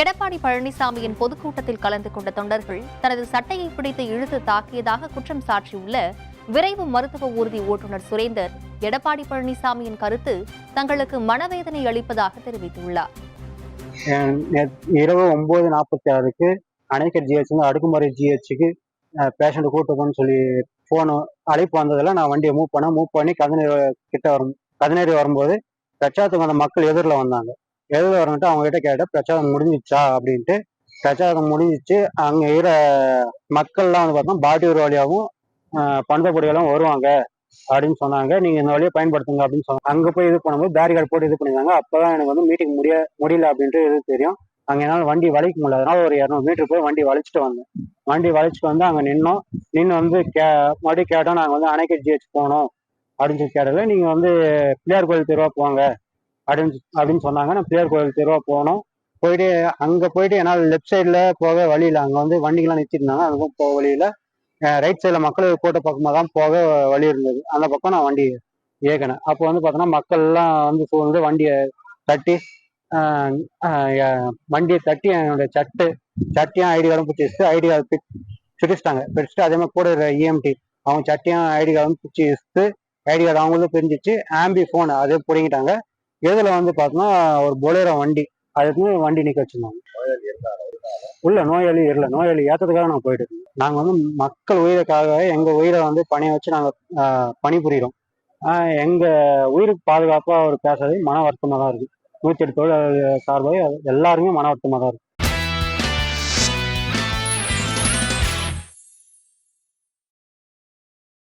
எடப்பாடி பழனிசாமியின் பொதுக்கூட்டத்தில் கலந்து கொண்ட தொண்டர்கள் தனது சட்டையை பிடித்து இழுத்து தாக்கியதாக குற்றம் சாட்டியுள்ள விரைவு மருத்துவ ஊர்தி ஓட்டுநர் சுரேந்தர் எடப்பாடி பழனிசாமியின் கருத்து தங்களுக்கு மனவேதனை அளிப்பதாக தெரிவித்துள்ளார். இரவு ஒன்பது நாற்பத்தி ஆறுக்கு அணைக்கட் ஜிஹெச் வந்து அடுக்குமுறை ஜிஹெச்சுக்கு பேஷண்ட் கூட்டுகோன்னு சொல்லி ஃபோனு அழைப்பு வந்ததில் நான் வண்டியை மூவ் பண்ணேன். மூவ் பண்ணி கதநீர் கிட்ட வரும் கதநேரி வரும்போது பிரச்சாரத்துக்கு வந்த மக்கள் எதிரில் வந்தாங்க. எழுத வரன்ட்டு அவங்க கிட்ட பிரச்சாரம் முடிஞ்சிச்சா அப்படின்ட்டு. பிரச்சாரம் முடிஞ்சிச்சு. அங்கே இருக்கிற மக்கள்லாம் வந்து பார்த்தோம் பாட்டியூர் வழியாகவும் பண்டப்படியெல்லாம் வருவாங்க அப்படின்னு சொன்னாங்க. நீங்க இந்த வழியை பயன்படுத்துங்க அப்படின்னு சொன்னாங்க. அங்க போய் இது பண்ணும்போது பேரிகார்டு போட்டு இது பண்ணிருந்தாங்க அப்பதான் எனக்கு வந்து மீட்டிங் முடிய முடியல அப்படின்ட்டு இது தெரியும். அங்க என்னால் வண்டி வளைக்க முடியல. அதனால ஒரு இரநூறு மீட்டர் போய் வண்டி வளைச்சிட்டு வந்தேன். வண்டி வளைச்சிட்டு வந்து அங்க நின்னோம். நின்று வந்து கே மறுபடியும் கேட்டோம் நாங்க வந்து அணைக்க ஜிஹெச் போனோம் அப்படின்னு சொல்லி கேட்டது நீங்க வந்து பிள்ளையார் கோயில் தெருவா போங்க அப்படின்னு அப்படின்னு சொன்னாங்க. நான் பிள்ளையார் கோயில் தெருவாக போனோம். போயிட்டு அங்கே போயிட்டு என்னால் லெஃப்ட் சைடில் போக வழியில் அங்கே வந்து வண்டிகள்லாம் நிறுத்திருந்தாங்க. அதுக்கும் போக வழியில் ரைட் சைடில் மக்கள் கூட்ட பக்கமாக தான் போக வழி இருந்தது. அந்த பக்கம் நான் வண்டி இயக்கினேன் அப்போ வந்து பார்த்தோன்னா மக்கள்லாம் வந்து சூழ்ந்து வண்டியை தட்டி வண்டியை தட்டி என்னோட சட்டு சட்டியும் ஐடி கார்டும் பிடிச்சி வச்சுட்டு ஐடி கார்டு பிடிச்சிட்டாங்க பிடிச்சிட்டு அதே மாதிரி கூட இஎம்டி அவங்க சட்டியும் ஐடி கார்டும் பிடிச்சி வச்சுட்டு ஐடி கார்டு அவங்களும் பிரிஞ்சிச்சு. ஆம்பி ஃபோன் அதே பிடிங்கிட்டாங்க இதில் வந்து பார்த்தோன்னா ஒரு பொலேரோ வண்டி அதுக்குமே வண்டி நிற்க வச்சிருந்தாங்க. உள்ள நோயாளி இல்லை நோயாளி ஏற்றதுக்காக நான் போயிட்டு இருக்கோம் நாங்கள் வந்து மக்கள் உயிருக்காக எங்க உயிரை வந்து பணிய வச்சு நாங்க பணிபுரியிறோம். எங்கள் எங்க உயிருக்கு பாதுகாப்பா அவர் பேசுறது மன வருத்தமா தான் இருக்கு. நூத்தி எட்டு தொழிலாளர் சார்பாக எல்லாருமே மன வருத்தமா தான் இருக்கு.